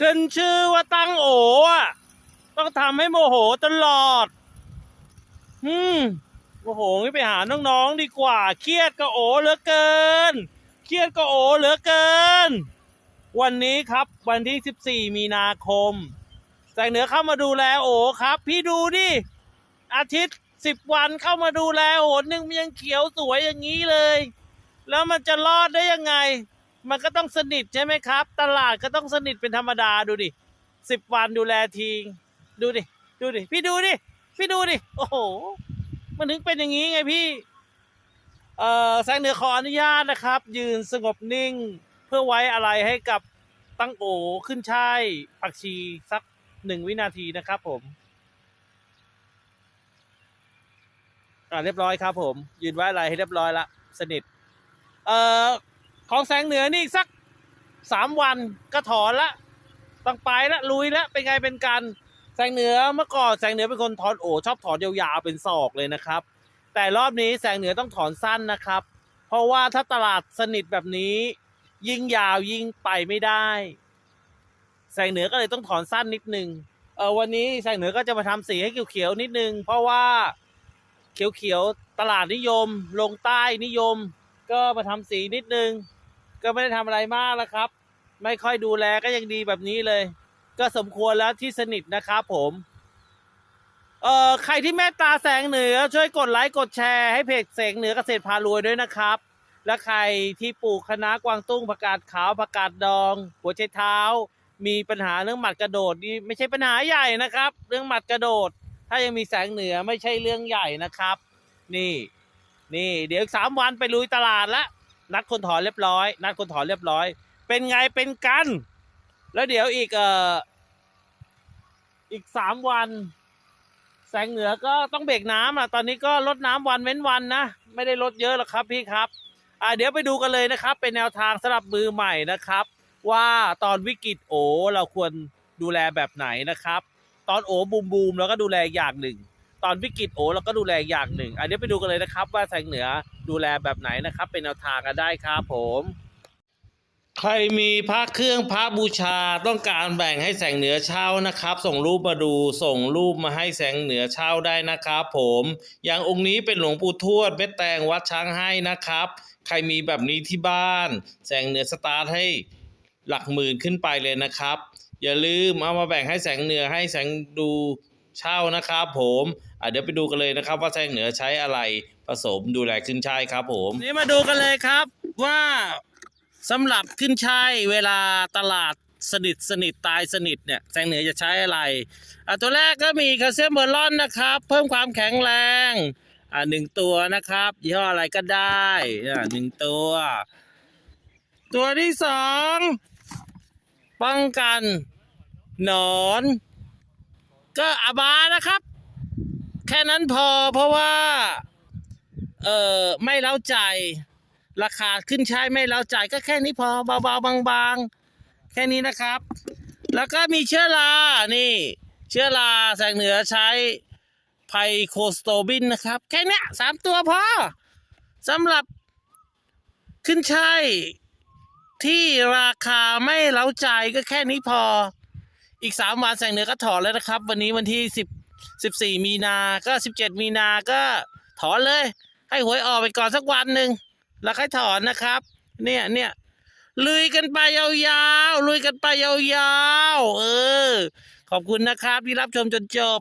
ขึ้นชื่อว่าตั้งโออะ ต้องทำให้โมโหตลอด อืมโมโหงี้ไปหาน้องๆดีกว่า เครียดก็โอเหลือเกิน เครียดก็โอเหลือเกิน วันนี้ครับวันที่ 14 มีนาคม แสงเหนือเข้ามาดูแลโอครับ พี่ดูดิ อาทิตย์สิบวันเข้ามาดูแลโอหนึ่งมันยังเขียวสวยอย่างนี้เลย แล้วมันจะรอดได้ยังไง มันก็ต้องสนิทใช่ไหมครับ ตลาดก็ต้องสนิทเป็นธรรมดาดูดิสิบวันดูแลทีงดูดิดูดิพี่ดูดิพี่ดูดิโอ้โห มันถึงเป็นอย่างนี้ไงพี่ เอ่อแสงเหนือขออนุญาตนะครับ ยืนสงบนิ่งเพื่อไว้อะไรให้กับตั้งโอขึ้นช่ายผักชีสักหนึ่งวินาทีนะครับผมอ่าเรียบร้อยครับผม ยืนไว้อะไรให้เรียบร้อยละสนิท เอ่อ ของแสงเหนือนี่สักสามวันก็ถอนละต้องไปละลุยละเป็นไงเป็นกันแสงเหนือเมื่อก่อนแสงเหนือเป็นคนถอนโอชอบถอนยาวๆเป็นศอกเลยนะครับ แต่รอบนี้แสงเหนือต้องถอนสั้นนะครับ เพราะว่าถ้าตลาดสนิทแบบนี้ ยิ่งยาวยิ่งไปไม่ได้ แสงเหนือก็เลยต้องถอนสั้นนิดนึงเออวันนี้แสงเหนือก็จะมาทำสีให้เขียวๆนิดนึง เพราะว่าเขียวๆตลาดนิยม ลงใต้นิยม ก็มาทำสีนิดนึง ก็ไม่ได้ทำอะไรมากแล้วครับ ไม่ค่อยดูแลก็ยังดีแบบนี้เลย ก็สมควรแล้วที่สนิทนะครับผมเอ่อใครที่เมตตาแสงเหนือ ช่วยกดไลค์กดแชร์ให้เพจแสงเหนือเกษตรพารวยด้วยนะครับ และใครที่ปลูกคะน้ากวางตุ้งผักกาดขาวผักกาดดอง หัวไชเท้า มีปัญหาเรื่องหมัดกระโดดนี่ไม่ใช่ปัญหาใหญ่นะครับ เรื่องหมัดกระโดด ถ้ายังมีแสงเหนือไม่ใช่เรื่องใหญ่นะครับ นี่ นี่ เดี๋ยวสามวันไปลุยตลาดละ นัดคนถอนเรียบร้อย นัดคนถอนเรียบร้อย เป็นไงเป็นกัน แล้วเดี๋ยวอีกเอ่ออีกสามวัน แสงเหนือก็ต้องเบรกน้ำอะตอนนี้ก็ลดน้ำวันเว้นวันนะ ไม่ได้ลดเยอะหรอกครับพี่ครับอ่าเดี๋ยวไปดูกันเลยนะครับ เป็นแนวทางสำหรับมือใหม่นะครับ ว่าตอนวิกฤตโอเราควรดูแลแบบไหนนะครับ ตอนโอบูมบูมเราก็ดูแลอย่างหนึ่ง ตอนวิกฤตโอเราก็ดูแลอย่างหนึ่งอะเดี๋ยวไปดูกันเลยนะครับ ว่าแสงเหนือ ดูแลแบบไหนนะครับ เป็นแนวทางกันได้ครับผม ใครมีพระเครื่องพระบูชาต้องการแบ่งให้แสงเหนือเช่านะครับ ส่งรูปมาดูส่งรูปมาให้แสงเหนือเช่าได้นะครับผมอย่างองค์นี้เป็นหลวงปู่ทวดเม็ดแตงวัดช้างให้นะครับ ใครมีแบบนี้ที่บ้าน แสงเหนือสตาร์ทให้หลักหมื่นขึ้นไปเลยนะครับ อย่าลืมเอามาแบ่งให้แสงเหนือให้แสงดู เช่านะครับผมเดี๋ยวไปดูกันเลยนะครับ ว่าแสงเหนือใช้อะไรผสมดูแลขึ้นช่ายครับ ผมนี่มาดูกันเลยครับว่าสำหรับขึ้นช่ายเวลาตลาดสนิทสนิทตายสนิทเนี่ยแสงเหนือจะใช้อะไรอะตัวแรกก็มีคลเซียมเบอร์ลอนนะครับ เพิ่มความแข็งแรงอ่าหนึ่งตัวนะครับยี่ห้ออะไรก็ได้อ่าหนึ่งตัว ตัวที่สองป้องกันหนอน ก็อาบานะครับ แค่นั้นพอเพราะว่า เออไม่เล้าใจ ราคาขึ้นใช้ไม่เล้าใจก็แค่นี้พอเบาๆบางๆ แค่นี้นะครับ แล้วก็มีเชื้อรานี่ เชื้อราแสงเหนือใช้ไพโคสโตบินนะครับ แค่นี้สามตัวพอสำหรับขึ้นช่ายที่ราคาไม่เล้าใจก็แค่นี้พอ อีกสามวันแสงเหนือก็ถอนแล้วนะครับ วันนี้วันที่สิบสิบสี่มีนาก็สิบเจ็ดมีนาก็ถอนเลย ให้หวยออกไปก่อนสักวันหนึ่งแล้วค่อยถอนนะครับ เนี่ยเนี่ยลุยกันไปยาวๆลุยกันไปยาวๆเออ ขอบคุณนะครับที่รับชมจนจบ